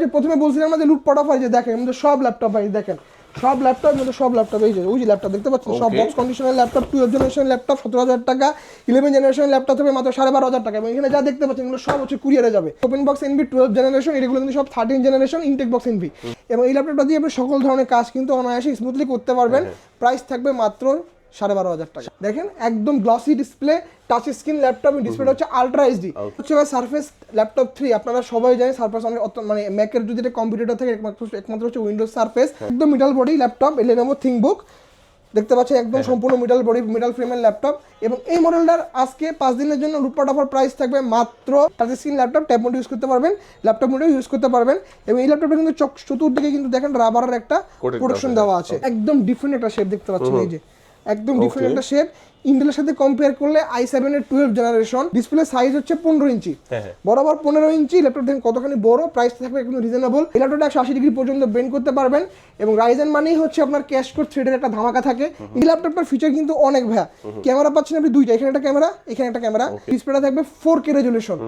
যে প্রথমে বলছিলাম না যে লুটপাট অফার যে দেখেন আমাদের সব ল্যাপটপ ভাই দেখেন। সব ল্যাপটপ মধ্যে সব ল্যাপটপ এই যে ওই যে ল্যাপটপ দেখতে পাচ্ছেন? সব বক্স কন্ডিশনের ল্যাপটপ টুয়েলভ জেনারেশন ল্যাপটপ সতেরো হাজার টাকা ইলেভেন জেনারেশন ল্যাপটপ হবে মাত্র সাড়ে বারো হাজার টাকা। এবং এখানে যা দেখতে পাচ্ছেন এগুলো সব হচ্ছে কুরিয়ারে যাবে। Open box Envy twelve generation এগুলো কিন্তু সব thirteen generation intact box Envy এবং এই ল্যাপটপটা দিয়ে আপনি সকল ধরনের কাজ কিন্তু অনায়াসে স্মুথলি করতে পারবেন। প্রাইস থাকবে মাত্র সাড়ে বারো হাজার টাকা। দেখেন একদম glossy display touch screen laptop ডিসপ্লেটা হচ্ছে আলট্রা এইচডি হচ্ছে সার্ফেস ল্যাপটপ থ্রি আপনারা সবাই জানেন সার্ফেস অনেক মানে ম্যাকের যদি এটা কম্পিউটার থাকে একমাত্র হচ্ছে উইন্ডোজ সার্ফেস একদম metal body laptop Lenovo ThinkBook দেখতে পাচ্ছেন একদম সম্পূর্ণ মিডাল বডি মিডাল ফ্রেমের ল্যাপটপ এবং এই মডেলটার আজকে পাঁচ দিনের জন্য লুটপাট অফার প্রাইস থাকবে মাত্র touch screen laptop tab mode use করতে পারবেন ল্যাপটপ মোডেও ইউজ করতে পারবেন। এবং এই ল্যাপটপটা কিন্তু চক- চতুর্দিকে কিন্তু দেখেন রাবারের একটা প্রোটেকশন দেওয়া দেওয়া আছে। একদম ডিফারেন্ট একটা শেপ দেখতে পাচ্ছেন এই যে। একদম ডিফারেন্ট একটা শেপ ইন্টেলের সাথে কম্পেয়ার করলে আই সেভেন এর টুয়েলভ জেনারেশন ডিসপ্লে সাইজ হচ্ছে পনেরো ইঞ্চি। হ্যাঁ, হ্যাঁ। বরাবর পনেরো ইঞ্চি ল্যাপটপ দেখেন কতখানি বড় প্রাইস থাকবে একদম রিজনেবল এই ল্যাপটপটা একশো আশি ডিগ্রি পর্যন্ত বেন্ড করতে পারবেন এবং রাইজেন মানেই হচ্ছে আপনার ক্যাশ কোড থ্রেডের একটা ধামাকা থাকে। এই ল্যাপটপটার ফিচার কিন্তু অনেক ভায়া ক্যামেরা পাচ্ছেন আপনি দুইটা এখানে একটা ক্যামেরা এখানে একটা ক্যামেরা ডিসপ্লেটা থাকবে four K resolution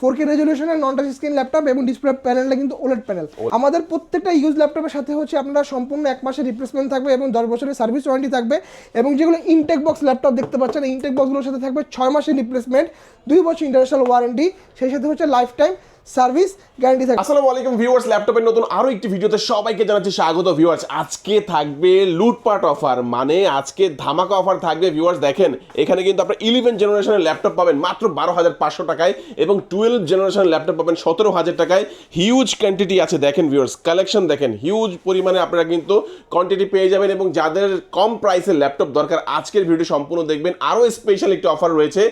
four K রেজলিউশনের non touch screen laptop এবং ডিসপ্লে প্যানেলটা কিন্তু ওলেট প্যানেল আমাদের প্রত্যেকটা ইউজ ল্যাপটপের সাথে হচ্ছে আপনারা সম্পূর্ণ এক মাসের রিপ্লেসমেন্ট থাকবে এবং দশ বছরের সার্ভিস ওয়ারেন্টি থাকবে এবং যেগুলো ইনটেক বক্স ল্যাপটপ দেখতে পারছেন। ইনটেক বক্সগুলোর সাথে থাকবে ছয় মাসের রিপ্লেসমেন্ট দুই বছর ইন্টারন্যাশনাল ওয়ারেন্টি সেই সাথে হচ্ছে লাইফ টাইম সার্ভিস গ্যারান্টি থাকবে। আসসালামু আলাইকুম ভিউয়ার্স, ল্যাপটপের নতুন আরও একটি ভিডিওতে সবাইকে জানাচ্ছি স্বাগত ভিউয়ার্স। আজকে থাকবে লুটপাট অফার মানে আজকে ধামাকা অফার থাকবে ভিউয়ার্স। দেখেন, এখানে কিন্তু আপনারা ইলেভেন জেনারেশনের ল্যাপটপ পাবেন মাত্র বারো হাজার পাঁচশো টাকায় এবং টুয়েলভ জেনারেশনের ল্যাপটপ পাবেন সতেরো হাজার টাকায়। হিউজ কোয়ান্টিটি আছে, দেখেন ভিউয়ার্স কালেকশন দেখেন হিউজ পরিমাণে আপনারা কিন্তু কোয়ান্টিটি পেয়ে যাবেন এবং যাদের কম প্রাইসের ল্যাপটপ দরকার, আজকের ভিডিও সম্পূর্ণ দেখবেন। আরও স্পেশাল একটি অফার রয়েছে,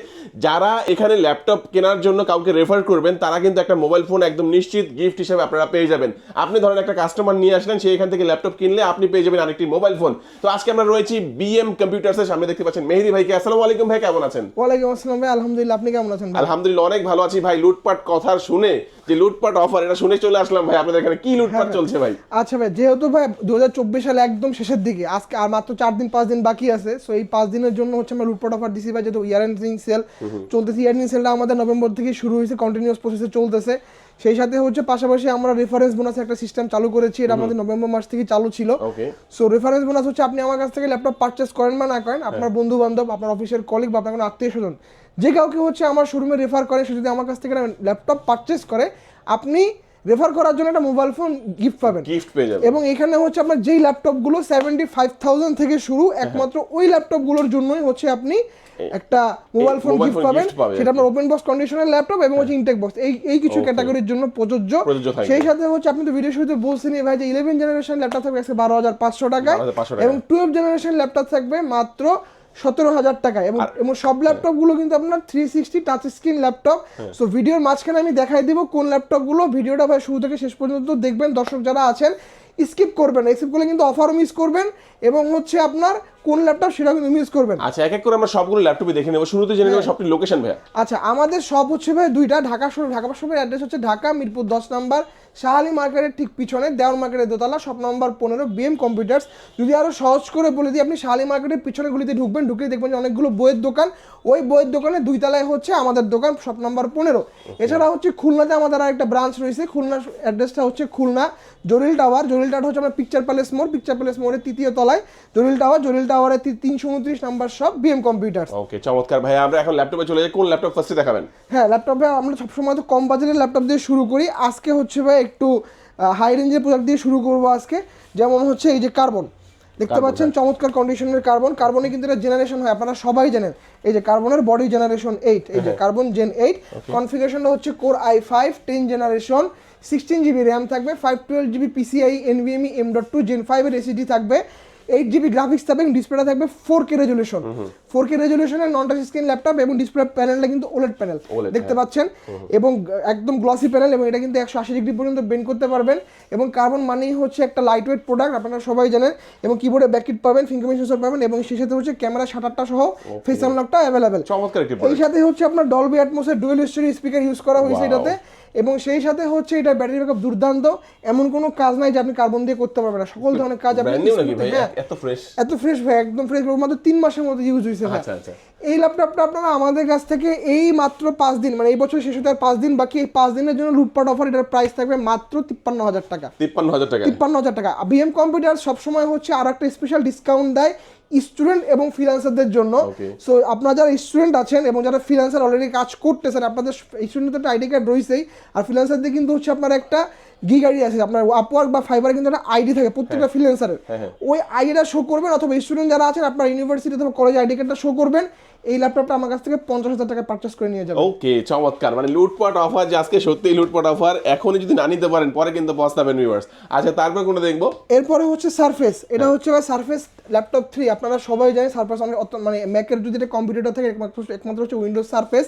যারা এখানে ল্যাপটপ কেনার জন্য কাউকে রেফার করবেন, তারা কিন্তু একটা মোবাইল ফোন একদম নিশ্চিত গিফট হিসেবে আপনারা পেয়ে যাবেন। আপনি ধরেন একটা কাস্টমার নিয়ে আসলেন সে এখান থেকে ল্যাপটপ কিনলে আপনি পেয়ে যাবেন আরেকটি মোবাইল ফোন তো আজকে আমরা রয়েছি বিএম কম্পিউটার্সের সামনে দেখতে পাচ্ছেন মেহেদি ভাইকে। আসসালামু আলাইকুম ভাই কেমন আছেন? ওয়ালাইকুম আসসালাম ভাই আলহামদুলিল্লাহ আপনি কেমন আছেন আলহামদুলিল্লাহ অনেক ভালো আছি ভাই। লুটপাট কথা শুনে যে লুটপাট অফার এটা শুনে চলে আসলাম ভাই। আপনাদের এখানে কি লুটপাট চলছে ভাই? আচ্ছা ভাই যেহেতু ভাই দু সালে একদম শেষের দিকে আজকে আর মাত্র চার দিন পাঁচ দিন বাকি আছে সো এই পাঁচ দিনের জন্য হচ্ছে আমরা লুটপাট অফার দিছি ভাই যেহেতু ইয়ার এন্ডিং সেল চলতেছে। ইয়ার এন্ডিং সেলটা আমাদের নভেম্বর থেকে শুরু হয়েছে কন্টিনিউয়াস প্রসেসে চলতেছে। সেই সাথে হচ্ছে পাশাপাশি আমরা রেফারেন্স বোনাস একটা সিস্টেম চালু করেছি এটা আমাদের নভেম্বর মাস থেকে চালু ছিল। ওকে সো রেফারেন্স বোনাস হচ্ছে আপনি আমার কাছ থেকে ল্যাপটপ পারচেস করেন বা না করেন আপনার বন্ধু বান্ধব আপনার অফিসের কলিগ বা আপনার কোনো আত্মীয় স্বজন যে কাউকে হচ্ছে আমার শোরুমে রেফার করে সে যদি আমার কাছ থেকে ল্যাপটপ পারচেস করে আপনি রেফার করার জন্য একটা মোবাইল ফোন গিফট পাবেন। গিফট পেয়ে যাবেন। এবং এখানে হচ্ছে আপনার যেই ল্যাপটপগুলো সেভেন্টি ফাইভ থাউজেন্ড থেকে শুরু হ্যাঁ, একমাত্র ওই ল্যাপটপগুলোর জন্যই হচ্ছে আপনি একটা মোবাইল ফোন গিফট পাবেন। সেটা আপনার ওপেন বক্স কন্ডিশনের ল্যাপটপ এবং হচ্ছে ইনটেক বক্স এই এই কিছু ক্যাটাগরির জন্য প্রযোজ্য। সেই সাথে হচ্ছে আপনি তো ভিডিও শুরুতে বলছেনই ভাই যে ইলেভেন জেনারেশন ল্যাপটপ থাকবে আজকে বারো হাজার পাঁচশো টাকায় 12,500 টাকায়। এবং টুয়েলভ জেনারেশন ল্যাপটপ থাকবে মাত্র সতেরো হাজার টাকায় এবং এবং সব ল্যাপটপগুলো কিন্তু আপনার three sixty touch screen laptop so ভিডিওর মাঝখানে আমি দেখাই দিব কোন ল্যাপটপগুলো ভিডিওটা ভাই শুরু থেকে শেষ পর্যন্ত দেখবেন। দর্শক যারা আছেন স্কিপ করবেন না। স্কিপ করলে কিন্তু অফারও মিস করবেন এবং হচ্ছে আপনার কোন ল্যাপটপ সেটা কিন্তু মিস করবেন। আচ্ছা এক এক করে আমরা সবগুলো ল্যাপটপে দেখে নেব। শুরুতে জেনে নেব সবটি লোকেশন ভাই আচ্ছা আমাদের সব হচ্ছে ভাই দুইটা ঢাকা শহর ঢাকা শহরের অ্যাড্রেস হচ্ছে ঢাকা মিরপুর দশ নাম্বার শাহালি মার্কেটের ঠিক পিছনে দেওয়ার মার্কেটের দোতলা সব নম্বর পনেরো বিএম কম্পিউটার্স যদি আরও সহজ করে বলে দিই আপনি শাহালি মার্কেটের পিছনে গুলিতে ঢুকবেন ঢুকলে দেখবেন যে অনেকগুলো বইয়ের দোকান। ওই বইয়ের দোকানে দুই তলায় হচ্ছে আমাদের দোকান সব নম্বর পনেরো। এছাড়া হচ্ছে খুলনাতে আমাদের আর একটা ব্রাঞ্চ রয়েছে খুলনার অ্যাড্রেসটা হচ্ছে খুলনা জরিল টাওয়ার জরিল টাওয়ার হচ্ছে আমার পিকচার প্যালেস মোড়। পিকচার প্যালেস মোড়ের তৃতীয় তলায় জলিল টাওয়ার জলিল টাওয়ারের তিনশো উনত্রিশ নাম্বার সব বিএম কম্পিউটার ওকে চমৎকার। ভাই আমরা এখন ল্যাপটপে চলে যাই। কোন ল্যাপটপ ফার্স্টে দেখাবেন? হ্যাঁ ল্যাপটপে আমরা সবসময় তো কম বাজেটের ল্যাপটপ দিয়ে শুরু করি। আজকে হচ্ছে ভাই একটু হাই রেঞ্জের প্রোডাক্ট দিয়ে শুরু করব আজকে। যেমন হচ্ছে এই যে কার্বন দেখতে পাচ্ছেন চমৎকার কন্ডিশনের কার্বন কার্বনে কিন্তু এটা জেনারেশন হয় আপনারা সবাই জানেন। এই যে কার্বনের বডি জেনারেশন এইট এই যে কার্বন জেন এইট কনফিগারেশনটা হচ্ছে core i five ten generation sixteen GB RAM থাকবে five twelve GB PCIe NVMe M dot two gen ফাইভের এসিডি থাকবে এইট জিবি গ্রাফিক্স থাকবে ডিসপ্লেটা থাকবে four K resolution four K রেজলিউশনের non touch screen laptop এবং display প্যানেলটা কিন্তু ওলেট panel OLED, দেখতে পাচ্ছেন? এবং একদম গ্লসি প্যানেল এবং এটা কিন্তু একশো আশি ডিগ্রি পর্যন্ত বেন্ড করতে পারবেন। এবং কার্বন মানেই হচ্ছে একটা লাইট ওয়েট প্রোডাক্ট আপনারা সবাই জানেন। এবং কিবোর্ডে ব্যাকিট পাবেন ফিঙ্গারপ্রিন্ট সেন্সর পাবেন এবং সেই সাথে হচ্ছে ক্যামেরা শাটারটা সহ ফেস আনলকটা অ্যাভেলেবেল চমৎকার এই। সাথে হচ্ছে আপনার ডলবি অ্যাটমসের ডুয়েল স্টোরি স্পিকার ইউজ করা হয়েছে. এটাতে। এবং সেই সাথে হচ্ছে এটা ব্যাটারি ব্যাকআপ দুর্দান্ত। এমন কোনো কাজ নাই যে আপনি কার্বন দিয়ে করতে পারবেন না। সকল ধরনের কাজ আপনি হ্যাঁ। এত ফ্রেশ এত ফ্রেশ ভাই একদম ফ্রেশ মাত্র তিন মাসের মধ্যে ইউজ হয়েছে আচ্ছা আচ্ছা। এই ল্যাপটপটা আপনারা আমাদের কাছ থেকে এই মাত্র পাঁচ দিন মানে এই বছর শেষ হতে আর পাঁচ দিন বাকি এই পাঁচ দিনের জন্য লুটপাট অফার এটার প্রাইস থাকবে মাত্র তিপ্পান্ন হাজার টাকা। তিপ্পান্ন হাজার টাকা। তিপ্পান্ন হাজার টাকা। বিএম কম্পিউটার সবসময় হচ্ছে আর একটা স্পেশাল ডিসকাউন্ট দেয় স্টুডেন্ট এবং ফ্রিল্যান্সারদের জন্য। সো আপনারা যারা স্টুডেন্ট আছেন এবং যারা ফ্রিল্যান্সার অলরেডি কাজ করতেছেন আপনাদের স্টুডেন্টের একটা আইডি কার্ড রয়েছেই। আর ফ্রিল্যান্সারদের কিন্তু হচ্ছে আপনার একটা গিগ আইডি আছে আপনার আপওয়ার্ক বা ফাইবার কিন্তু একটা আইডি থাকে প্রত্যেকটা ফ্রিল্যান্সারের হ্যাঁ, হ্যাঁ। ওই আইডিটা শো করবেন অথবা স্টুডেন্ট যারা আছেন আপনার ইউনিভার্সিটি অথবা কলেজ আইডি কার্ডটা শো করবেন এই ল্যাপটপটা আমার কাছ থেকে পঞ্চাশ হাজার টাকা পারচেস করে নিয়ে যাবেন। ওকে চমৎকার। মানে লুটপাট অফার যে আজকে সত্যিই লুটপাট অফার এখনই যদি না নিতে পারেন পরে কিন্তু পস্তাবেন ভিউয়ার্স আচ্ছা তারপর কোনটা দেখব? এরপরে হচ্ছে সারফেস এটা হচ্ছে সারফেস ল্যাপটপ থ্রি আপনারা সবাই জানেন সারফেস অনেক মানে ম্যাকের যদি এটা কম্পিউটার থাকে একমাত্র একমাত্র হচ্ছে উইন্ডোজ সারফেস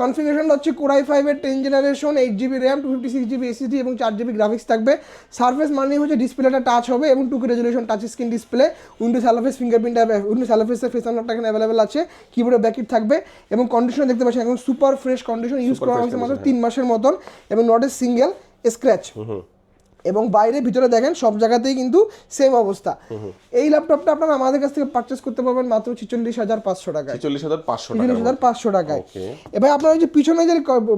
কনফিগারেশনটা হচ্ছে কোরাই ফাইভের ten generation eight GB RAM two fifty six GB SSD এবং চার জিবি গ্রাফিক্স থাকবে। সার্ফেস মানে হচ্ছে ডিসপ্লেটা টাচ হবে এবং two K resolution touch screen display Windows hello face fingerprint Windows অ্যালোফেসের face আনলকটা এখানে অ্যাভেলেবেল আছে কিবোর্ডে ব্যাকিট থাকবে এবং কন্ডিশন দেখতে পাচ্ছেন এখন সুপার ফ্রেশ কন্ডিশন ইউজ করা হয়েছে মাত্র তিন মাসের মতন এবং নট এ সিঙ্গেল স্ক্র্যাচ এবং বাইরে ভিতরে দেখেন সব জায়গাতেই কিন্তু সেম অবস্থা। এই ল্যাপটপটা আপনারা আমাদের কাছ থেকে পারচেস করতে পারবেন মাত্র ছিচল্লিশ হাজার পাঁচশো টাকায়। ছেচল্লিশ হাজার পাঁচশো টাকা ছিচল্লিশ হাজার পাঁচশো টাকায়। এবার আপনারা ওই যে পিছনে যে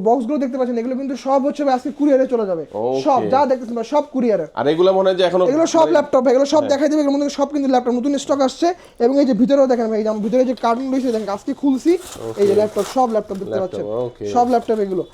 বক্সগুলো দেখতে পাচ্ছেন এগুলো কিন্তু সব হচ্ছে আজকে কুরিয়ারে চলে যাবে। সব যা দেখতেছেন সব কুরিয়ারে আর এগুলো মনে হয় যে এখনও এগুলো সব মানে- ল্যাপটপ এগুলো সব দেখাই দেবে এগুলোর মধ্যে সব কিন্তু ল্যাপটপ নতুন স্টক আসছে। এবং এই যে ভিতরেও দেখেন ভাই এই যে ভিতরে যে কার্টুন রয়েছে দেখেন আজকে খুলছি। এই যে ল্যাপটপ সব ল্যাপটপ দেখতে পাচ্ছেন। সব ল্যাপটপ এগুলো।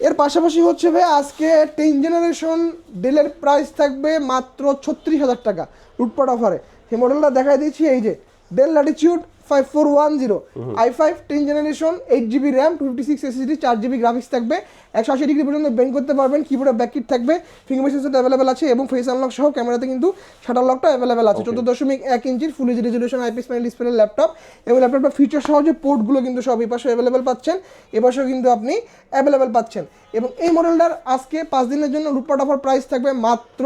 এর পাশাপাশি হচ্ছে ভাই, আজকে টেন জেনারেশন ডেলের প্রাইস থাকবে মাত্র ছত্রিশ হাজার টাকা, রুটপাট অফারে সেই মডেলটা দেখাই দিয়েছি এই যে Dell Latitude five four one zero i five ten generation eight GB RAM two fifty six SSD চার জিবি গ্রাফিক্স থাকবে একশো আশি ডিগ্রি পর্যন্ত বেন্ড করতে পারবেন কিবোর্ডে ব্যাককিট থাকবে ফিঙ্গার সেন্সর অ্যাভেলেবেল আছে এবং ফেস আনলক সহ ক্যামেরাতে কিন্তু শাটার লকটা অ্যাভেলেবেল আছে। চোদ্দ দশমিক এক ইঞ্চির full H resolution IPS panel display laptop এবং ল্যাপটপটা ফিচার সহ যে পোর্টগুলো কিন্তু সব এই পাশে অ্যাভেলেবেল পাচ্ছেন এ পাশেও কিন্তু আপনি অ্যাভেলেবেল পাচ্ছেন। এবং এই মডেলটার আজকে পাঁচ দিনের জন্য লুটপাট অফার প্রাইস থাকবে মাত্র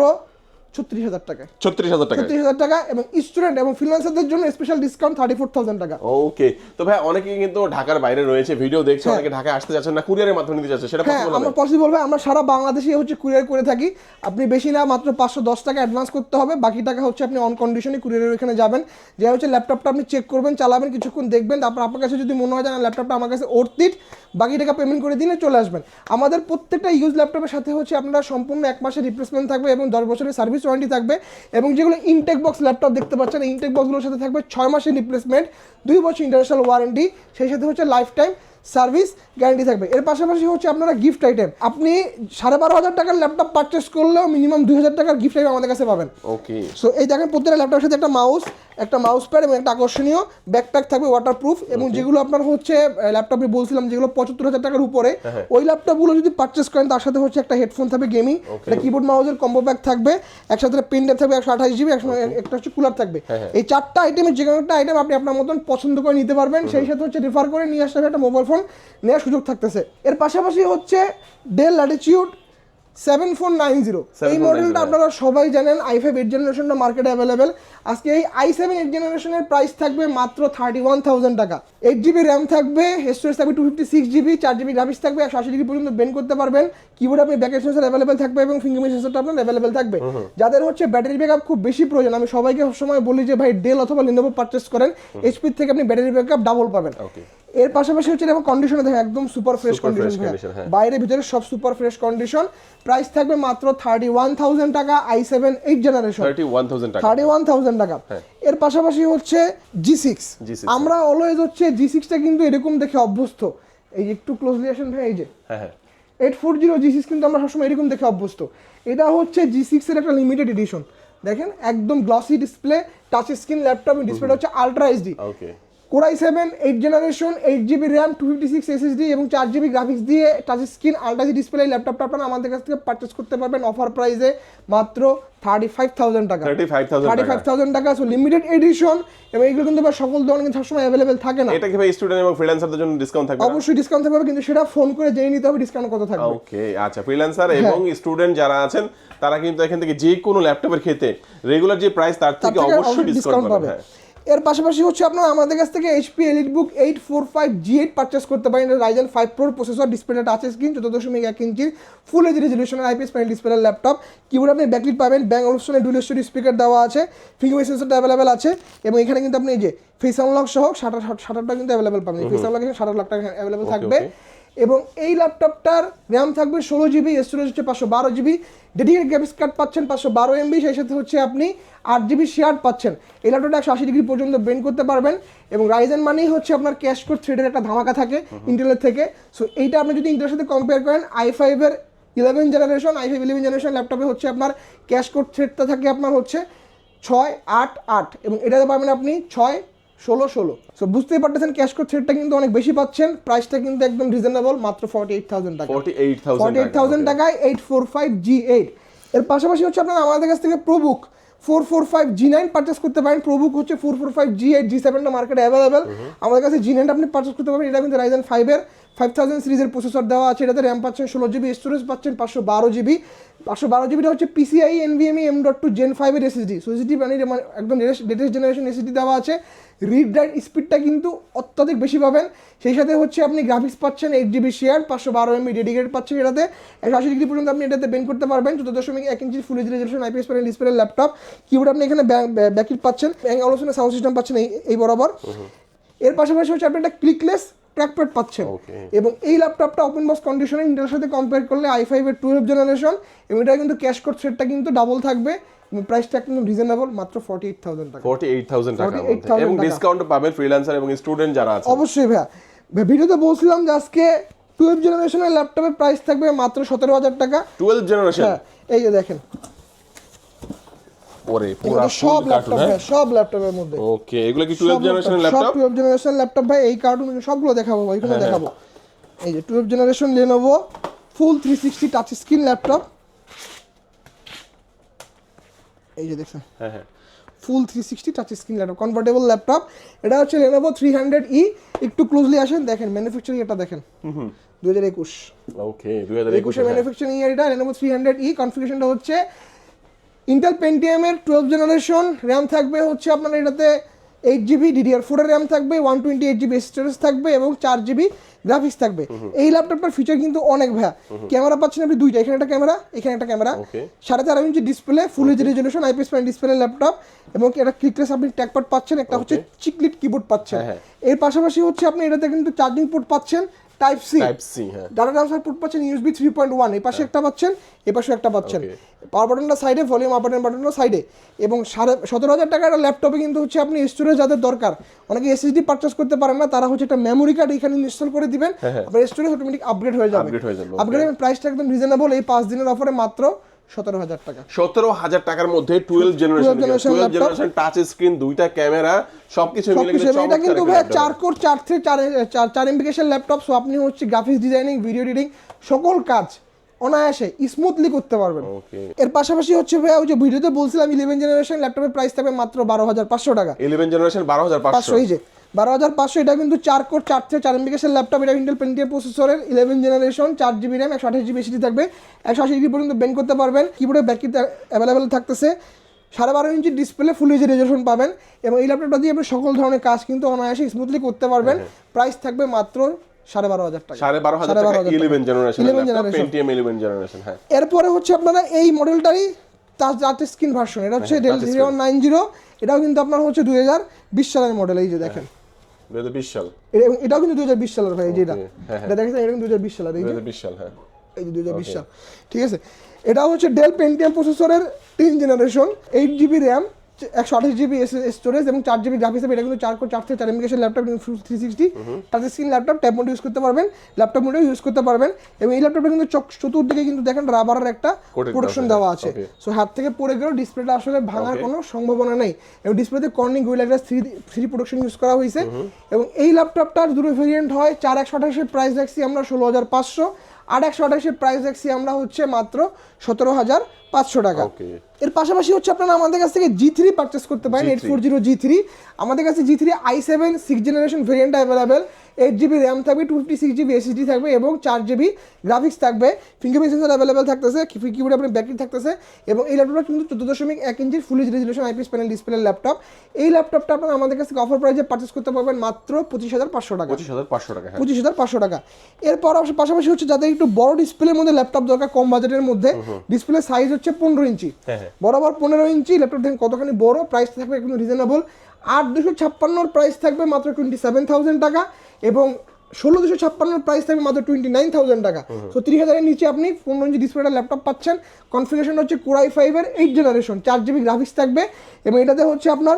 ছত্রিশ হাজার টাকায়। ছত্রিশ হাজার টাকা ছত্রিশ হাজার টাকা এবং স্টুডেন্ট এবং ফ্রিল্যান্সারদের জন্য special discount thirty four thousand টাকা। ওকে তো ভাই অনেকে কিন্তু ঢাকার বাইরে রয়েছে ভিডিও দেখছে অনেকে ঢাকায় আসতে যাচ্ছেন না কুরিয়ারের মাধ্যমে নিতে যাচ্ছে সেটা হ্যাঁ আমরা পসিবল হবে আমরা সারা বাংলাদেশে হচ্ছে কুরিয়ার করে থাকি। আপনি বেশি না মাত্র পাঁচশো দশ টাকা অ্যাডভান্স করতে হবে বাকি টাকা হচ্ছে আপনি অন কন্ডিশনে কুরিয়ারের ওখানে যাবেন। যে হচ্ছে ল্যাপটপটা আপনি চেক করবেন চালাবেন কিছুক্ষণ দেখবেন তারপর আপনার কাছে যদি মনে হয় যে না ল্যাপটপটা আমার কাছে অর্থিত বাকি টাকা পেমেন্ট করে দিলে চলে আসবেন। আমাদের প্রত্যেকটা ইউজ ল্যাপটপের সাথে হচ্ছে আপনারা সম্পূর্ণ এক মাসের রিপ্লেসমেন্ট থাকবে এবং দশ বছরের সার্ভিস ওয়ারেন্টি থাকবে এবং যেগুলো ইনটেক বক্স ল্যাপটপ দেখতে পাচ্ছেন ইনটেক বক্সগুলোর সাথে থাকবে ছয় মাসের রিপ্লেসমেন্ট দুই বছর ইন্টারন্যাশনাল ওয়ারেন্টি সেই সাথে হচ্ছে লাইফ টাইম সার্ভিস গ্যারান্টি থাকবে। এর পাশাপাশি হচ্ছে আপনারা গিফট আইটেম আপনি সাড়ে বারো হাজার টাকার ল্যাপটপ পারচেস করলেও মিনিমাম দুই হাজার টাকার গিফট আইটেম আমাদের কাছে পাবেন। ওকে সো এই দেখেন প্রত্যেকটা ল্যাপটপের সাথে একটা মাউস একটা মাউস প্যাড এবং একটা আকর্ষণীয় ব্যাকপ্যাক থাকবে ওয়াটারপ্রুফ এবং যেগুলো আপনার হচ্ছে ল্যাপটপে বলছিলাম যেগুলো পঁচাত্তর হাজার টাকার উপরে হ্যাঁ, ওই ল্যাপটপগুলো যদি পারচেস করেন তার সাথে হচ্ছে একটা হেডফোন থাকবে গেমিং একটা কিবোর্ড মাউসের কম্বো ব্যাগ থাকবে একসাথে পেন ড্রাইভ থাকবে একশো আঠাশ জিবি একটা হচ্ছে কুলার থাকবে। হ্যাঁ, এই চারটা আইটেমের যে কোনো একটা আইটেম আপনি আপনার মতন পছন্দ করে নিতে পারবেন সেই সাথে হচ্ছে রেফার করে নিয়ে আসতে হবে একটা মোবাইল ফোন নেওয়ার সুযোগ থাকতেছে। এর পাশাপাশি হচ্ছে Dell Latitude seven four nine zero এই মডেলটা আপনারা সবাই জানেন আই ফাইভ এইট জেনারেশনটা মার্কেটে অ্যাভেলেবেল আজকে এই আই সেভেন এইট জেনারেশনের প্রাইস থাকবে মাত্র থার্টি ওয়ান থাউজেন্ড টাকা। এইট জিবি র্যাম থাকবে স্টোরেজ থাকবে টু ফিফটি সিক্স জিবি চার জিবি গ্রাফিক্স থাকবে একশো আশি ডিগ্রি পর্যন্ত বেন্ড করতে পারবেন। কিবোর্ড আপনি ব্যাকের সেন্সার অ্যাভেলেবেল থাকবে এবং ফিঙ্গারপ্রিন্ট সেন্সারটা আপনার অ্যাভেলেবেল থাকবে। যাদের হচ্ছে ব্যাটারি ব্যাকআপ খুব বেশি প্রয়োজন আমি সবাইকে সবসময় বলি যে ভাই ডেল অথবা লিনোভো পারচেস করেন এইচপি থেকে আপনি ব্যাটারি ব্যাকআপ ডাবল পাবেন। এর পাশাপাশি হচ্ছে দেখো কন্ডিশনে দেখেন একদম সুপার ফ্রেশ কন্ডিশন। বাইরে ভিতরে সব সুপার ফ্রেশ কন্ডিশন প্রাইস থাকবে মাত্র থার্টি ওয়ান থাউজেন্ড টাকা i seven eight generation thirty one thousand টাকা। থার্টি ওয়ান থাউজেন্ড টাকা এর পাশাপাশি হচ্ছে জি সিক্স G6 আমরা অলওয়েজ হচ্ছে জি সিক্সটা কিন্তু এরকম দেখে অভ্যস্ত। এই যে একটু ক্লোজলি আসেন ভাই এই যে। হ্যাঁ হ্যাঁ। Eight four zero G six কিন্তু আমরা সবসময় এরকম দেখে অভ্যস্ত। এটা হচ্ছে জি সিক্সের একটা লিমিটেড এডিশন দেখেন একদম glossy display touch screen laptop ডিসপ্লেটা হচ্ছে ultra HD okay core i seven eight generation eight GB RAM two fifty six SSD এবং চার জিবি গ্রাফিক্স দিয়ে touch screen ultra HD display ল্যাপটপটা আপনারা আমাদের কাছ থেকে পারচেস করতে পারবেন অফার প্রাইসে মাত্র থার্টি ফাইভ থাউজেন্ড টাকা 35,000 থার্টি ফাইভ থাউজেন্ড টাকা সো লিমিটেড এডিশন এবং এগুলো কিন্তু আবার সকল দোকানে কিন্তু সবসময় অ্যাভেলেবেল থাকে না। এটা কি ভাই স্টুডেন্ট এবং ফ্রিল্যান্সারদের জন্য ডিসকাউন্ট থাকবে অবশ্যই ডিসকাউন্ট থাকবে কিন্তু সেটা ফোন করে জেনে নিতে হবে ডিসকাউন্ট কত থাকবে। ওকে আচ্ছা ফ্রিল্যান্সার এবং স্টুডেন্ট যারা আছেন তারা কিন্তু এখান থেকে যে কোনো ল্যাপটপের ক্ষেত্রে রেগুলার যে প্রাইস তার থেকে অবশ্যই ডিসকাউন্ট পাবে। হ্যাঁ। এর পাশাপাশি হচ্ছে আপনারা আমাদের কাছ থেকে HP EliteBook eight four five G eight purchase করতে পারেন। এটা রাইজেন ফাইভ প্রোর প্রসেসর ডিসপ্লেটা টাচ স্ক্রিন চোদ্দ দশমিক এক ইঞ্চির full H রেজলিউশনের IPS panel display laptop keyboard আপনি ব্যাকলিট পাবেন। ব্যাঙ্ক অপশনে ডুয়েল স্টোরি স্পিকার দেওয়া আছে। ফিঙ্গার সেন্সরটা অ্যাভেলেবেল আছে। এবং এখানে কিন্তু আপনি এই যে ফেস আনলক সহ শাটার শাটারটা কিন্তু অ্যাভেলেবেল পাবেন। ফেস আনলক শাটার লকটা অ্যাভেলেবেল থাকবে। এবং এই ল্যাপটপটার র্যাম থাকবে ষোলো জিবি স্টোরেজ হচ্ছে পাঁচশো বারো জিবি ডেডিকেট গ্রাফিক্স কার্ড পাচ্ছেন পাঁচশো বারো এমবি সেই সাথে হচ্ছে আপনি আট জিবি শেয়ার পাচ্ছেন। এই ল্যাপটপটা একশো আশি ডিগ্রি পর্যন্ত বেন্ড করতে পারবেন এবং রাইজেন মানেই হচ্ছে আপনার ক্যাশ কোড থ্রেডের একটা ধামাকা থাকে ইন্টেলের থেকে। সো এইটা আপনি যদি ইন্টেলের সাথে কম্পেয়ার করেন আই ফাইভের eleven generation i five eleven generation ল্যাপটপে হচ্ছে আপনার ক্যাশ কোড থ্রেডটা থাকে আপনার হচ্ছে ছয় আট আট এবং এটাতে পাবেন আপনি ছয় ষোলো ষোলো। সো বুঝতেই পারতেছেন ক্যাশ কোড থ্রেডটা কিন্তু অনেক বেশি পাচ্ছেন। প্রাইসটা কিন্তু একদম রিজনেবল মাত্র ফর্টি এইট থাউজেন্ড টাকা। Forty eight thousand forty eight thousand টাকায় eight four five G eight এর পাশাপাশি হচ্ছে আপনারা আমাদের কাছ থেকে ProBook four four five G nine purchase করতে পারেন। প্রবুক হচ্ছে four four five G eight G সেভেনটা মার্কেটে অ্যাভেলেবেল আমাদের কাছে জি নাইনটা আপনি পারচেস করতে পারবেন। এটা কিন্তু রাইজেন ফাইভের ফাইভ থাউজেন্ড সিরিজের প্রসেসর দেওয়া আছে। এটাতে র্যাম পাচ্ছেন ষোলো জিবি স্টোরেজ পাচ্ছেন পাঁচশো বারো জিবি পাঁচশো বারো জিবিটা হচ্ছে PCIe NVMe M dot two gen ফাইভের এসএসডি সো এসএসডি মানে একদম লেটেস্ট জেনারেশন এসএসডি দেওয়া আছে। রিড রাইট স্পিডটা কিন্তু অত্যাধিক বেশি পাবেন। সেই সাথে হচ্ছে আপনি গ্রাফিক্স পাচ্ছেন এইট জিবি শেয়ার পাঁচশো বারো এমবি ডেডিকেট পাচ্ছেন এটাতে। একশো আশি ডিগ্রি পর্যন্ত আপনি এটাতে বেন করতে পারবেন। চোদ্দ দশমিক এক ইঞ্চি full H resolution IPS panel display laptop keyboard আপনি এখানে ব্যাকিট পাচ্ছেন। ব্যাং আলোচনা সাউন্ড সিস্টেম পাচ্ছেন এই এই বরাবর। এর পাশাপাশি হচ্ছে আপনি একটা ক্লিকলেস ট্র্যাকপ্যাড পাচ্ছেন। এবং এই ল্যাপটপটা ওপেন বক্স কন্ডিশনে ইন্টেলের সাথে কম্পেয়ার করলে আই ফাইভের টুয়েলভ জেনারেশন এবং এটা কিন্তু ক্যাশ কোড সেটটা কিন্তু ডাবল থাকবে প্রাইসটা একদম রিজনেবল মাত্র ফর্টি এইট থাউজেন্ড টাকা। ফর্টি এইট থাউজেন্ড টাকার মধ্যে 48,000 এবং টাকা। ডিসকাউন্ট পাবেন ফ্রিল্যান্সার এবং স্টুডেন্ট যারা আছে অবশ্যই ভাইয়া। ভিডিওতে বলছিলাম যে আজকে টুয়েলভ জেনারেশনের ল্যাপটপের প্রাইস থাকবে মাত্র সতেরো হাজার টাকা। টুয়েলভ জেনারেশন হ্যাঁ এই যে দেখেন। ওরে পুরো সব ল্যাপটপ হ্যাঁ? সব ল্যাপটপের মধ্যে। ওকে এগুলো কি টুয়েলভ জেনারেশনের ল্যাপটপ টুয়েলভ জেনারেশন ল্যাপটপ ভাই এই কার্টুন সবগুলো দেখাবো ভাই এখানে দেখাবো। এই যে twelve generation Lenovo full three sixty touch screen laptop এই যে দেখছেন? হ্যাঁ হ্যাঁ। Full three sixty touch screen laptop convertible laptop এটা হচ্ছে লেনোভো থ্রি হান্ড্রেড ই একটু ক্লোজলি আসেন দেখেন ম্যানুফ্যাকচারিং এটা দেখেন। দু হাজার একুশ। ওকে দুই হাজার একুশে ম্যানুফ্যাকচারিং এটা লেনোভো থ্রি হান্ড্রেড ই কনফিগারেশনটা হচ্ছে ইন্টেল পেন্টিএমের টুয়েলভ জেনারেশন র্যাম থাকবে হচ্ছে আপনার এটাতে এইট জিবি ডিডিআর ফোরের র্যাম থাকবে one twenty eight GB storage থাকবে এবং চার জিবি গ্রাফিক্স থাকবে। এই ল্যাপটপটার ফিচার কিন্তু অনেক ভায়া ক্যামেরা পাচ্ছেন আপনি দুইটা এখানে একটা ক্যামেরা এখানে একটা ক্যামেরা। সাড়ে চার inch display full H resolution IPS panel display laptop এবং একটা ক্লিকলেস আপনি ট্যাকপ্যাড পাচ্ছেন একটা হচ্ছে চিকলিট কিবোর্ড পাচ্ছেন। হ্যাঁ, এর পাশাপাশি হচ্ছে আপনি এটাতে কিন্তু চার্জিং পোর্ট পাচ্ছেন টাইপ সি টাইপ সি হ্যাঁ। ডাটা ট্রান্সফার পোর্ট পাচ্ছেন ইউএসবি থ্রি পয়েন্ট ওয়ান এই পাশে একটা পাচ্ছেন এই পাশে একটা পাচ্ছেন। পাওয়ার বাটনটা সাইডে ভলিউম আপ বাটন বাটনটা সাইডে এবং সাড়ে সতেরো হাজার টাকার ল্যাপটপে কিন্তু হচ্ছে আপনি স্টোরেজ যাদের দরকার অনেকে এসএসডি পারচেস করতে পারেন না তারা হচ্ছে একটা মেমোরি কার্ড এখানে ইনস্টল করে দিবেন। আপনার স্টোরেজ অটোমেটিক আপগ্রেড হয়ে যাবে। আপগ্রেড হয়ে যাবে, আপগ্রেড প্রাইসটা একদম রিজনেবল এই পাঁচ দিনের অফারে মাত্র। সতেরো হাজার টাকা। সতেরো হাজার টাকার মধ্যে twelve generation twelve generation touch screen দুইটা ক্যামেরা সবকিছু মিলে এটা কিন্তু ভাই চার কোর চার থেকে চার চার এমপিকেশন ল্যাপটপ সো আপনি হচ্ছে গ্রাফিক্স ডিজাইনিং ভিডিও এডিটিং সকল কাজ অনায়াসে স্মুথলি করতে পারবেন। ওকে এর পাশাপাশি হচ্ছে ভাই ওই যে ভিডিওতে বলছিলাম ইলেভেন জেনারেশন ল্যাপটপের প্রাইস থাকবে মাত্র বারো হাজার পাঁচশো টাকা। ইলেভেন জেনারেশন বারো হাজার পাঁচশো এই যে। বারো হাজার পাঁচশো এটা কিন্তু চার কোর চার থেকে চার এমবিকেশন ল্যাপটপ এটা ইন্টেল পেন্টিয়ার প্রসেসরের ইলেভেন জেনারেশন চার জিবি র্যাম একশো আঠাশ জিবি এসিডি থাকবে। একশো আশি ডিগ্রি পর্যন্ত বেন করতে পারবেন। কিবোর্ডে ব্যাকিট অ্যাভেলেবেল থাকতেছে। সাড়ে বারো inch display full H resolution পাবেন এবং এই ল্যাপটপটা দিয়ে আপনি সকল ধরনের কাজ কিন্তু অনায়াসে স্মুথলি করতে পারবেন। প্রাইস থাকবে মাত্র সাড়ে বারো হাজার টাকা। সাড়ে বারো হাজার টাকা eleven generation 11 generation। Pentium eleven generation হ্যাঁ। এরপরে হচ্ছে আপনারা এই মডেলটারই টাচ স্ক্রিন ভার্সন এটা হচ্ছে ডেল জিরো নাইন জিরো এটাও কিন্তু আপনার হচ্ছে দুই হাজার বিশ সালের মডেল এই যে দেখেন। দুই হাজার বিশ সাল। এটাও কিন্তু দুই হাজার বিশ সালের ভাই এই এটা। হ্যাঁ, এটা দেখেন এটা কিন্তু দুই হাজার বিশ সালের এই দুই যে হাজার বিশ সাল হ্যাঁ। এই যে দুই হাজার বিশ সাল। ঠিক আছে? এটা হচ্ছে ডেল পেন্টিয়াম প্রসেসরের তিন জেনারেশন এইট জিবি র্যাম একশো আঠাশ জিবি স্টোরেজ এবং চার জিবি গ্রাফিক্স এটা কিন্তু চার কোর চার থেকে চার এমবিকেশন laptop three sixty touch screen laptop tab mode use করতে পারবেন ল্যাপটপ মোডেও ইউজ করতে পারবেন এবং এই ল্যাপটপটা কিন্তু চতুর্দিকে কিন্তু দেখেন রাবারের একটা প্রোটেকশন দেওয়া আছে সো হাত থেকে পড়ে গেলেও ডিসপ্লেটা আসলে ভাঙার কোনো সম্ভাবনা নেই। এবং ডিসপ্লেতে Corning Gorilla glass three three production use করা হয়েছে। এবং এই ল্যাপটপটার দুটো ভেরিয়েন্ট হয় চার একশো আঠাশের প্রাইস রাখছি আমরা ষোলো হাজার পাঁচশো। আট একশো আঠাশের প্রাইস দেখছি আমরা হচ্ছে মাত্র সতেরো হাজার পাঁচশো টাকা। এর পাশাপাশি হচ্ছে আপনারা আমাদের কাছ থেকে জি থ্রি পারচেস করতে পারেন eight four zero G three আমাদের কাছে G three i seven six generation variant available eight GB RAM থাকবে two fifty six GB SSD থাকবে এবং চার জিবি গ্রাফিক্স থাকবে। ফিঙ্গারপ্রিন্ট সেন্সর অ্যাভেলেবেল থাকতেছে কিবোর্ডে আপনার ব্যাটারি থাকতেছে এবং এই ল্যাপটপটা কিন্তু চোদ্দ দশমিক এক ইঞ্চির full resolution IPS panel display laptop এই ল্যাপটপটা আপনারা আমাদের কাছ থেকে অফার প্রাইসে পারচেস করতে পারবেন মাত্র পঁচিশ হাজার পাঁচশো টাকা। পঁচিশ হাজার পাঁচশো টাকা হ্যাঁ। পঁচিশ হাজার পাঁচশো টাকা। এরপর পাশাপাশি হচ্ছে যাদের একটু বড় ডিসপ্লের মধ্যে ল্যাপটপ দরকার কম বাজেটের মধ্যে ডিসপ্লে সাইজ হচ্ছে পনেরো ইঞ্চি। হ্যাঁ, হ্যাঁ। বরাবর পনেরো ইঞ্চি ল্যাপটপ দেখেন কতখানি বড় প্রাইস থাকবে একদম রিজনেবল আট দুশো ছাপ্পান্নর প্রাইস থাকবে মাত্র টোয়েন্টি সেভেন থাউজেন্ড টাকা এবং ষোলো দুশো ছাপ্পান্নর প্রাইস থাকবে মাত্র টোয়েন্টি নাইন থাউজেন্ড টাকা। সো তিরিশ হাজারের নিচে আপনি পনেরো ইঞ্চি ডিসপ্লেটা ল্যাপটপ পাচ্ছেন। কনফিগারেশন হচ্ছে কোরাই ফাইভের এইট জেনারেশন চার জিবি গ্রাফিক্স থাকবে এবং এটাতে হচ্ছে আপনার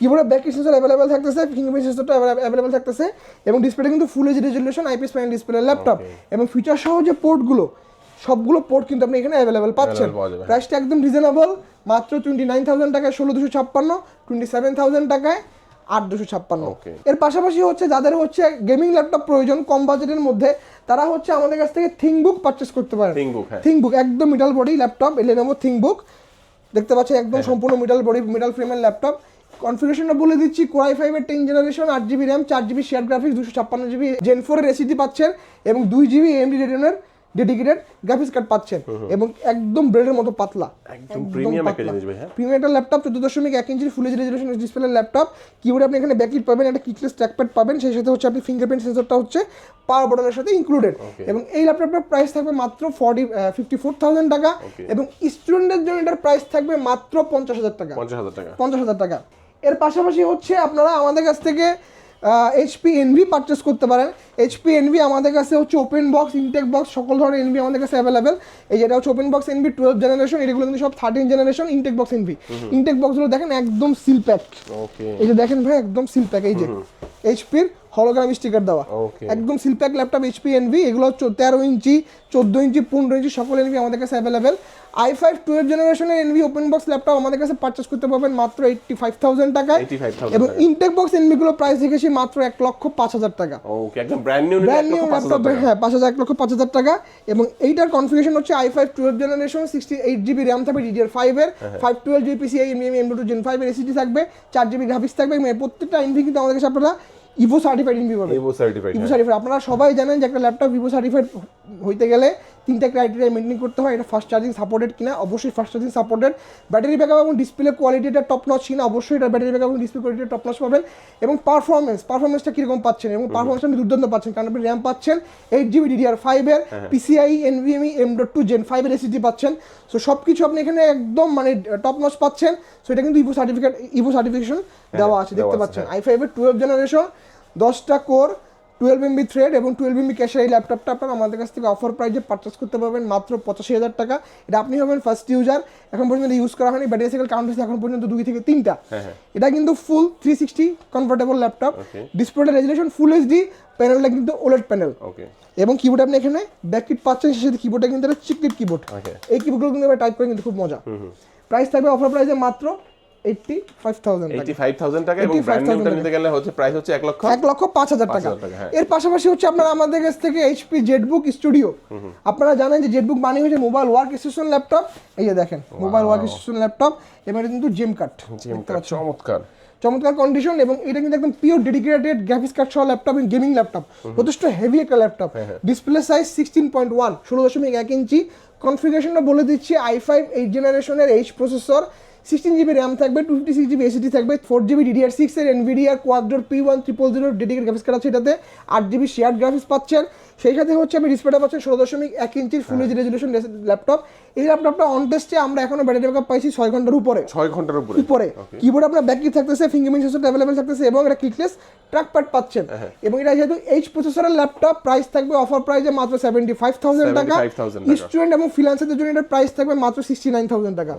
কিবোর্ডে ব্যাক সেন্সর অ্যাভেলেবেল থাকতেছে ফিঙ্গারপ্রিন্ট সেন্সরটা অ্যাভেলেবেল থাকতেছে এবং ডিসপ্লেটা কিন্তু full H resolution IPS panel display laptop এবং ফিচার সহ যে পোর্টগুলো সবগুলো পোর্ট কিন্তু আপনি এখানে অ্যাভেলেবেল পাচ্ছেন। প্রাইসটা একদম রিজনেবল মাত্র টোয়েন্টি নাইন থাউজেন্ড টাকায় ষোলো দুশো ছাপ্পান্ন টোয়েন্টি সেভেন থাউজেন্ড টাকায় আট দুশো ছাপ্পান্ন এর পাশাপাশি হচ্ছে যাদের হচ্ছে গেমিং ল্যাপটপ প্রয়োজন কম বাজেটের মধ্যে তারা হচ্ছে আমাদের কাছ থেকে থিংবুক পারচেস করতে পারে ThinkBook, হ্যাঁ। থিংবুক একদম metal body laptop Lenovo ThinkBook দেখতে পাচ্ছেন একদম হ্যাঁ। সম্পূর্ণ মিটাল বডি মিটাল ফ্রেমের ল্যাপটপ কনফিগারেশনটা বলে দিচ্ছি কোরাই ফাইভের টেন জেনারেশন আট জিবি র্যাম চার জিবি শেয়ার গ্রাফিক্স দুশো ছাপ্পান্ন জিবি জেন ফোরের এসিডি পাচ্ছেন এবং দুই জিবি এমডি রেডিয়নের ডেডিকেটেড গ্রাফিক্স কার্ড পাচ্ছেন। এবং একদম ব্রেডের মতো পাতলা। একদম প্রিমিয়াম একটা জিনিস ভাই হ্যাঁ। প্রিমিয়াম একটা ল্যাপটপ চোদ্দ দশমিক এক ইঞ্চির full H resolution display laptop কিবোর্ডে আপনি এখানে ব্যাকলিট পাবেন একটা কিকলেস ট্র্যাকপ্যাড পাবেন সেই সাথে হচ্ছে আপনি ফিঙ্গারপ্রিন্ট সেন্সরটা হচ্ছে পাওয়ার বাটনের সাথে ইনক্লুডেড এবং এই ল্যাপটপটার প্রাইস থাকবে মাত্র ফর্টি ফিফটি ফোর থাউজেন্ড টাকা। Okay. এবং স্টুডেন্টদের জন্য এটার প্রাইস থাকবে মাত্র পঞ্চাশ হাজার টাকা। পঞ্চাশ হাজার টাকা। পঞ্চাশ হাজার টাকা। এর পাশাপাশি হচ্ছে আপনারা আমাদের কাছ থেকে এইচপি এনভি পারচেস করতে পারেন। এইচপি এনভি আমাদের কাছে হচ্ছে ওপেন বক্স ইনটেক বক্স সকল ধরনের এনভি আমাদের কাছে অ্যাভেলেবেল এই যেটা হচ্ছে open box Envy twelve generation এগুলো কিন্তু সব thirteen generation intact box Envy intact বক্সগুলো দেখেন একদম সিল প্যাক এই যে দেখেন ভাই একদম সিল প্যাক এই যে এইচপির হলোগ্রাম স্টিকার দেওয়া. একদম seal pack laptop HP Envy এগুলো তেরো ইঞ্চি চোদ্দ ইঞ্চি পনেরো ইঞ্চি সকল এনভি আমাদের কাছে অ্যাভেলেবেল আই ফাইভ টুয়েলভ জেনারেশনের এনভি ওপেন বক্স ল্যাপটপ আমাদের কাছে পারচেস করতে পারবেন মাত্র এইটটি ফাইভ থাউজেন্ড টাকায়। 85,000 এবং। ইনটেক বক্স এনভিগুলো প্রাইস রেখেছি মাত্র এক লক্ষ পাঁচ হাজার টাকা। ব্র্যান্ড নিউ ল্যাপটপ হ্যাঁ পাঁচ হাজার এক লক্ষ পাঁচ হাজার টাকা। এবং এইটার কনফিগারেশন হচ্ছে i five twelve generation sixty eight GB RAM থাকবে ডিডিআর ফাইভের five twelve GPC M M M two Gen ফাইভের এসিডি থাকবে চার জিবি গ্রাফিক্স থাকবে এবং প্রত্যেকটা এনভি কিন্তু আমাদের কাছে আপনারা ইভো সার্টিফাইড এনভি পাবেন। এভো সার্টিফাইড ভিভো সার্টিফাইড আপনারা সবাই জানেন যে একটা ল্যাপটপ ভিভো সার্টিফাইড হইতে গেলে তিনটা ক্রাইটেরিয়া মেনটেন করতে হয় এটা ফাস্ট চার্জিং সাপোর্টেড কিনা? অবশ্যই fast charging supported battery backup এবং ডিসপ্লে কোয়ালিটিটা টপ নচ কিনা? অবশ্যই এটা ব্যাটারি ব্যাকআপ এবং ডিসপ্লে কোয়ালিটি টপ নচ পাবেন। এবং পারফরমেন্স পারফরমেন্সটা কীরকম পাচ্ছেন? এবং পারফরমেন্সটা আপনি দুর্দান্ত পাচ্ছেন। কারণ আপনি র্যাম পাচ্ছেন এইট জিবি ডিডিআর ফাইভের PCIe NVMe M dot two Gen ফাইভের এসিডি পাচ্ছেন। সো সব কিছু আপনি এখানে একদম মানে টপ নচ পাচ্ছেন। সো এটা কিন্তু ইভো সার্টিফিকেট ইভো সার্টিফিকেশন দেওয়া আছে দেখতে পাচ্ছেন। আই ফাইভের টুয়েলভ জেনারেশন দশটা কোর টুয়েলভ এমবি থ্রেড এবং টুয়েলভ এমবি ক্যাশের এই ল্যাপটপটা আপনারা আমাদের কাছ থেকে অফার প্রাইজে পারচেস করতে পারবেন মাত্র পঁচাশি হাজার টাকা। এটা আপনি হবেন ফার্স্ট ইউজার এখন পর্যন্ত ইউজ করা হয়নি ব্যাটারি সাইকেল কাউন্ট এখন পর্যন্ত দুই থেকে তিনটা। হ্যাঁ, হ্যাঁ। এটা কিন্তু full three sixty comfortable laptop. ডিসপ্লেটা রেজুলেশন ফুল এইচডি প্যানেলটা কিন্তু ওলেট প্যানেল ওকে এবং কিবোর্ড আপনি এখানে ব্যাক কিট পাচ্ছেন সাথে কিবোর্ডটা কিন্তু একটা চিকলিট কিবোর্ড এই কিবোর্ডগুলো কিন্তু টাইপ করে কিন্তু খুব মজা। প্রাইস থাকবে অফার প্রাইসে মাত্র eighty five thousand eighty five thousand টাকা এবং ব্র্যান্ড নিউটা নিতে গেলে হচ্ছে প্রাইস হচ্ছে এক লক্ষ এক লক্ষ পাঁচ হাজার টাকা। 5,000 টাকা। এর পাশাপাশি হচ্ছে আপনারা আমাদের কাছ থেকে এইচপি জেটবুক স্টুডিও আপনারা জানেন যে জেটবুক মানে হচ্ছে মোবাইল ওয়ার্ক স্টেশন ল্যাপটপ এই যে দেখেন মোবাইল ওয়ার্ক স্টেশন ল্যাপটপ এবং কিন্তু জেম কাট চমৎকার। চমৎকার কন্ডিশন এবং এটা কিন্তু একদম পিওর ডেডিকেটেড গ্রাফিক্স কার্ড সহ ল্যাপটপ এবং গেমিং ল্যাপটপ যথেষ্ট হেভি একটা laptop display size sixteen point one ষোলো দশমিক এক ইঞ্চি কনফিগারেশনটা বলে দিচ্ছি আই ফাইভ এইট জেনারেশনের H processor sixteen GB RAM থাকবে two fifty six GB SSD থাকবে ফোর জিবি ডিডিআর সিক্স এর Nvidia কোয়াড্রোর P one triple zero dedicate graphics card আছে এটাতে আট জিবি শেয়ার গ্রাফিক্স পাচ্ছেন। সেই সাথে হচ্ছে আপনি ডিসপ্লেটা পাচ্ছেন ষোলো দশমিক এক ইঞ্চির ফুল এইচ রেজলিউশন ল্যাপটপ এই ল্যাপটপটা অন টেস্টে আমরা এখনও ব্যাটারি ব্যাকআপ পাইছি ছয় ঘণ্টার উপরে। ছয় ঘণ্টার উপরে। উপরে। কিবোর্ড আপনার ব্যাক থাকতেছে ফিঙ্গারপ্রিন্ট সেন্সর অ্যাভেলেবল থাকতেছে এবং এটা ক্লিকলেস ট্র্যাক প্যাড পাচ্ছেন। হ্যাঁ, এবং এটা যেহেতু এইচ প্রসেসরের ল্যাপটপ প্রাইস থাকবে অফার প্রাইসে মাত্র সেভেন্টি ফাইভ থাউজেন্ড টাকা 75,000 টাকা। স্টুডেন্ট এবং ফ্রিল্যান্সারদের জন্য এটার প্রাইস থাকবে মাত্র সিক্সটি নাইন থাউজেন্ড টাকা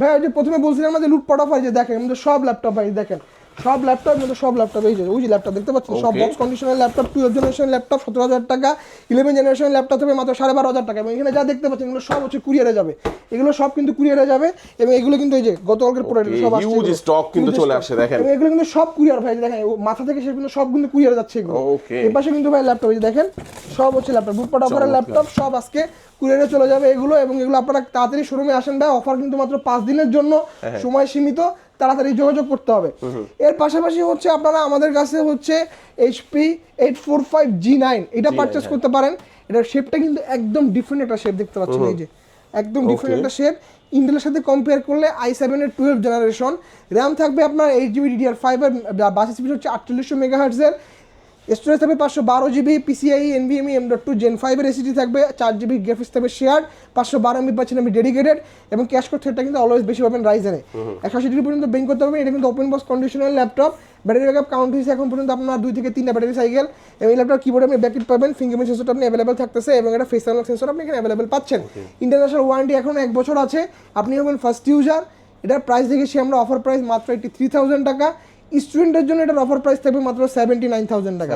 ভাই যে প্রথমে বলছিলাম যে লুটপাট অফার যে দেখেন সব ল্যাপটপ ভাই দেখেন। সব ল্যাপটপ মধ্যে সব ল্যাপটপ এই যে ওই যে ল্যাপটপ দেখতে পাচ্ছেন? সব. বক্স কন্ডিশনের ল্যাপটপ টুয়েলভ জেনারেশন ল্যাপটপ সতেরো হাজার টাকা। ইলেভেন জেনারেশন ল্যাপটপ হবে মাত্র সাড়ে বারো হাজার টাকা। এবং এখানে যা দেখতে পাচ্ছেন এগুলো সব হচ্ছে কুরিয়ারে যাবে। এগুলো সব কিন্তু কুরিয়ারে যাবে এবং এগুলো কিন্তু এই যে গতকালকের প্রোডাক্ট সব আসছে হিউজ। স্টক কিন্তু চলে। আসছে দেখেন। এগুলো কিন্তু সব কুরিয়ার ভাই দেখেন মাথা থেকে সে কিন্তু সব কিন্তু কুরিয়ারে যাচ্ছে এগুলো। এর পাশে কিন্তু ভাই ল্যাপটপ এই দেখেন সব হচ্ছে ল্যাপটপ বুটপাট অফারের ল্যাপটপ সব আজকে কুরিয়ারে চলে যাবে এগুলো এবং এগুলো আপনারা তাড়াতাড়ি শোরুমে আসেন ভাই। অফার কিন্তু মাত্র পাঁচ দিনের জন্য হ্যাঁ, সময় সীমিত। তাড়াতাড়ি যোগাযোগ করতে হবে। এর পাশাপাশি হচ্ছে আপনারা আমাদের কাছে হচ্ছে HP eight four five G nine এটা পারচেস হ্যাঁ। করতে পারেন। এটার শেপটা কিন্তু একদম ডিফারেন্ট একটা শেপ দেখতে পাচ্ছেন এই যে। একদম ডিফারেন্ট. একটা শেপ ইন্টেলের সাথে কম্পেয়ার করলে আই সেভেনের টুয়েলভ জেনারেশন র্যাম থাকবে আপনার এইট জিবি ডিডিআর ফাইভের বাস স্পিড হচ্ছে আটচল্লিশশো মেগাহার্টসের স্টোরেজ থাকবে পাঁচশো বারো GB PCIe NVMe M dot two Gen ফাইভের এসিডি থাকবে চার জিবি গ্রাফিক্স থাকবে শেয়ার পাঁচশো বারো এমবি পাচ্ছেন আমি ডেডিকেটেড এবং ক্যাশ কোড থ্রেডটা কিন্তু অলওয়েজ বেশি পাবেন রাইজেনে একশো আশি ডিগ্রি পর্যন্ত বেঙ্ক করতে পারবেন এটা কিন্তু open box conditional laptop battery backup count হয়েছে এখন পর্যন্ত আপনার দুই থেকে তিনটা ব্যাটারি সাইকেল এবং এই ল্যাপটপ কিবোর্ডে আপনি ব্যাকেট পাবেন ফিঙ্গারপ্রিন্ট সেন্সরটা আপনি অ্যাভেলেবল থাকতেছে এবং এটা ফেস আনলক সেন্সর আপনি এখানে অ্যাভেলেবল পাচ্ছেন। ইন্টারন্যাশনাল ওয়ারেন্টি এখন এক বছর আছে আপনি হবেন ফার্স্ট ইউজার এটার প্রাইস দেখেছি আমরা অফার প্রাইস মাত্র এইটি থ্রি থাউজেন্ড টাকা স্টুডেন্টের জন্য এটার অফার প্রাইস থাকবে মাত্র সেভেন্টি নাইন থাউজেন্ড টাকা।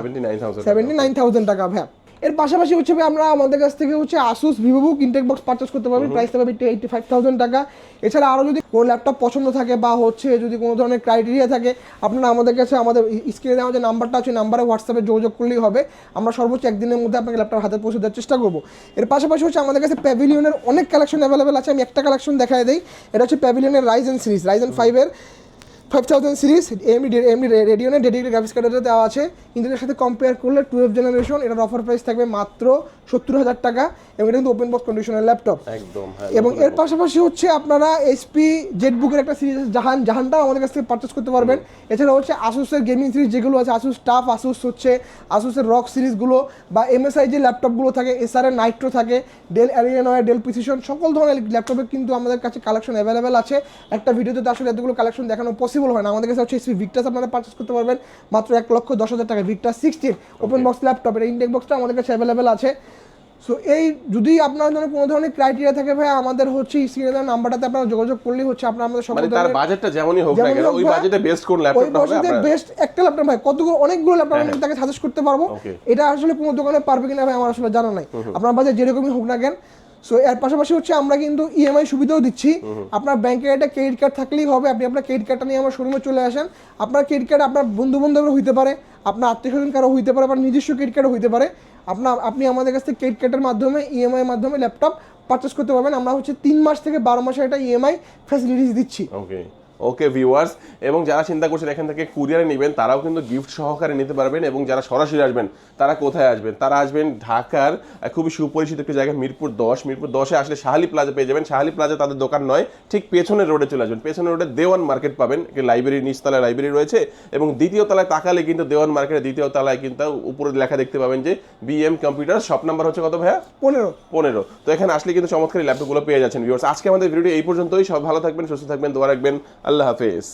সেভেন্টি নাইন থাউজেন্ড টাকা ভ্যাপ এর পাশাপাশি হচ্ছে আমরা আমাদের কাছ থেকে হচ্ছে Asus VivoBook intact box purchase করতে পারবেন প্রাইস থাকবে এইটি ফাইভ থাউজেন্ড টাকা। এছাড়া আরও যদি কোনো ল্যাপটপ পছন্দ থাকে বা হচ্ছে যদি কোনো ধরনের ক্রাইটেরিয়া থাকে আপনারা আমাদের কাছে আমাদের স্ক্রিনে দেওয়া যে নাম্বারটা আছে নাম্বারে হোয়াটসঅ্যাপে যোগাযোগ করলেই হবে। আমরা সর্বোচ্চ একদিনের মধ্যে আপনাকে ল্যাপটপ হাতে পৌঁছে দেওয়ার চেষ্টা করব। এর পাশাপাশি হচ্ছে আমাদের কাছে প্যাভিলিয়নের অনেক কালেকশন অ্যাভেলেবেল আছে। আমি একটা কালেকশন দেখাই দিই। এটা হচ্ছে প্যাভিলিয়নের রাইজেন সিরিজ রাইজেন ফাইভের ফাইভ থাউজেন্ড সিরিজ এমনি এমনি রেডিওনে ডেডিকেটেড গ্রাফিক্স কার্ডে দেওয়া আছে। ইন্টারনেটের সাথে কম্পেয়ার করলে টুয়েলভ জেনারেশন এটার অফার প্রাইস থাকবে মাত্র সত্তর হাজার টাকা এবং এটা কিন্তু ওপেন বক্স কন্ডিশনের ল্যাপটপ একদম হ্যাঁ এবং এর পাশাপাশি হচ্ছে আপনারা এইচপি জেট বুকের একটা সিরিজ জাহান জাহানটাও আমাদের কাছ থেকে পারচেস করতে পারবেন। এছাড়া হচ্ছে আসুসের গেমিং সিরিজ যেগুলো আছে আসুস টাফ আসুস হচ্ছে আসুসের রক সিরিজগুলো বা এমএসআই যে ল্যাপটপগুলো থাকে এসআর এর নাইট্রো থাকে ডেল অ্যারিয়ানয় ডেল প্রিসিশন সকল ধরনের ল্যাপটপে কিন্তু আমাদের কাছে কালেকশন অ্যাভেলেবেল আছে। একটা ভিডিওতে তো আসলে এতগুলো কালেকশন দেখানো পসিবল হয় না। আমাদের কাছে হচ্ছে এইচপি ভিক্টাস আপনারা পারচেস করতে পারবেন মাত্র এক লক্ষ দশ হাজার টাকা। Victus sixteen open box laptop এটা ইনটেক বক্সটা আমাদের কাছে অ্যাভেলেবেল আছে। সো এই যদি আপনার জন্য কোনো ধরনের ক্রাইটেরিয়া থাকে ভাই আমাদের হচ্ছে স্ক্রিনে দেওয়া নাম্বারটাতে আপনারা যোগাযোগ করলেই হচ্ছে আপনারা আমাদের সকল মানে তার বাজেটটা যেমনই হোক না কেন ওই বাজেটে বেস্ট কোন ওই ল্যাপটপটা হবে বাজেটে আপনার? বেস্ট একটা ল্যাপটপ ভাই কতগুলো অনেকগুলো ল্যাপটপ আমি তাকে সাজেস্ট করতে পারব। এটা আসলে কোনো দোকানে পারবে কিনা ভাই আমার আসলে জানা নাই। আপনার বাজেট যেরকমই হোক না কেন সো এর পাশাপাশি হচ্ছে আমরা কিন্তু ইএমআই সুবিধাও দিচ্ছি। আপনার ব্যাংকের একটা ক্রেডিট কার্ড থাকলেই হবে। আপনি আপনার ক্রেডিট কার্ডটা নিয়ে আমার শোরুমে চলে আসেন। আপনার ক্রেডিট কার্ড আপনার বন্ধু বান্ধবের হইতে পারে আপনার আত্মীয় স্বজন কারও হইতে পারে আপনার নিজস্ব ক্রেডিট কার্ডও হইতে পারে। আপনার আপনি আমাদের কাছ থেকে ক্রেডিট কার্ডের মাধ্যমে ইএমআইয়ের মাধ্যমে ল্যাপটপ পারচেস করতে পারবেন। আমরা হচ্ছে তিন মাস থেকে বারো মাসের একটা ইএমআই ফ্যাসিলিটিস দিচ্ছি। ওকে ওকে ভিউয়ার্স এবং যারা চিন্তা করছেন এখান থেকে কুরিয়ারে নেবেন তারাও কিন্তু গিফট সহকারে নিতে পারবেন এবং যারা সরাসরি আসবেন তারা কোথায় আসবেন? তারা আসবেন ঢাকার খুবই সুপরিচিত একটি জায়গা মিরপুর দশ। মিরপুর দশে আসলে শাহালি প্লাজা পেয়ে যাবেন। শাহালি প্লাজা তাদের দোকান নয় ঠিক পেছনের রোডে চলে আসবেন। পেছনের রোডে দেওয়ান মার্কেট পাবেন একটি লাইব্রেরি নিচতলায় লাইব্রেরি রয়েছে এবং দ্বিতীয় তলায় তাকালে কিন্তু দেওয়ান মার্কেটের দ্বিতীয় তলায় কিন্তু উপরে লেখা দেখতে পাবেন যে বিএম কম্পিউটার শপ নাম্বার হচ্ছে কত ভাইয়া? পনেরো। পনেরো। তো এখানে আসলে কিন্তু চমৎকার ল্যাপটপগুলো পেয়ে যাচ্ছেন ভিউয়ার্স আজকে আমাদের ভিডিওটি এই পর্যন্তই। সব ভালো থাকবেন সুস্থ থাকবেন দোয়া রাখবেন। আল্লাহ হাফেজ।